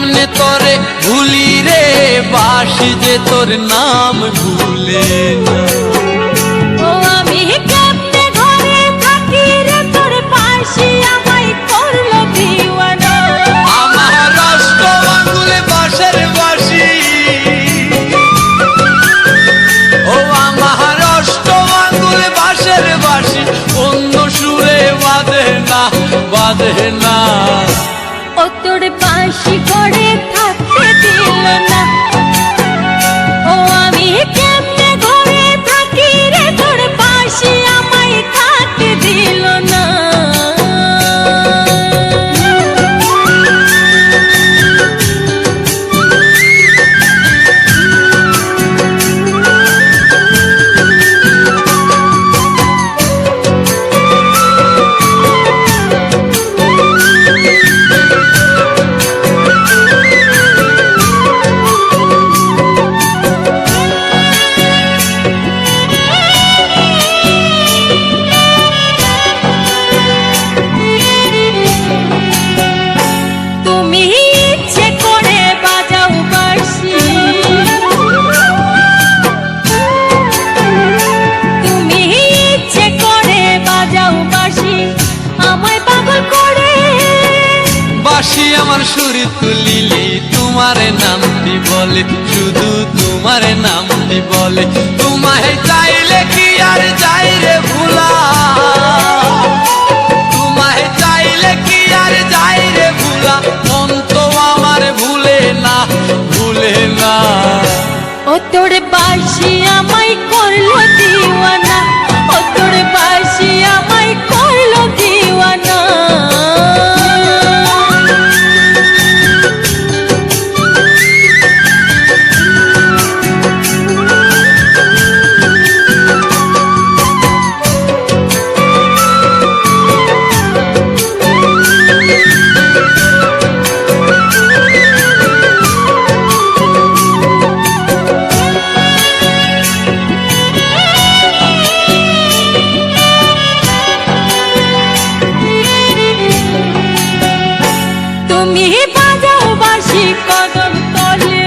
কেমনে তোরে ভুলি রে বাসি যে তোর নাম ভুলে। না বাঁধে না। ও তোর পাশে করে থাকতে দিল না। আমায় পাগল করে। বাসি আমার সুরে তুলিলি তোমার নামটি বলে শুধু তোমার নামটি বলে। তোমায় চাইলে কি আর যাই রে ভুলা? তোমায় চাইলে কি আর যাই রে ভুলা? মন তো আমার ভুলে না ভুলে না। ও তোর তুমি বাজাও বাঁশি কদম তলে।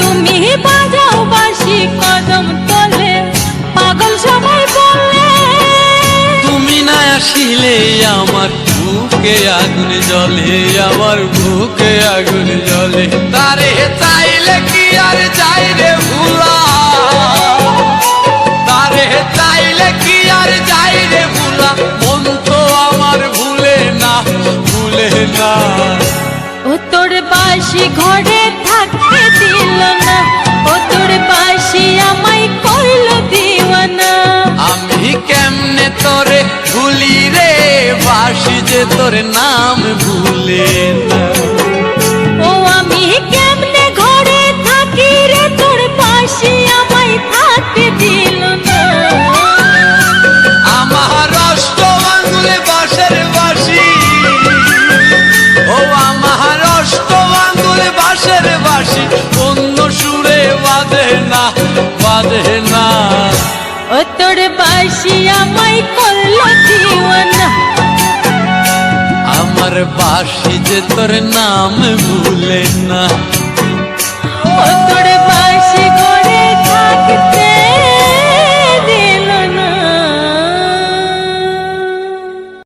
তুমি বাজাও বাঁশি কদম তলে। পাগল সবাই বলে, তুমি না আসিলে আমার বুকে আগুন জ্বলে, আমার বুকে আগুন জ্বলে। তারে চাইলে না ও তোর বাসি ঘরে থাকতে দিল না ও তোর বাসি আমায় করল দিওয়ানা। আমি কেমনে তোরে ভুলি রে? বাসি যে তোর নাম আমার বাসি যে তোর নাম ভুলে না।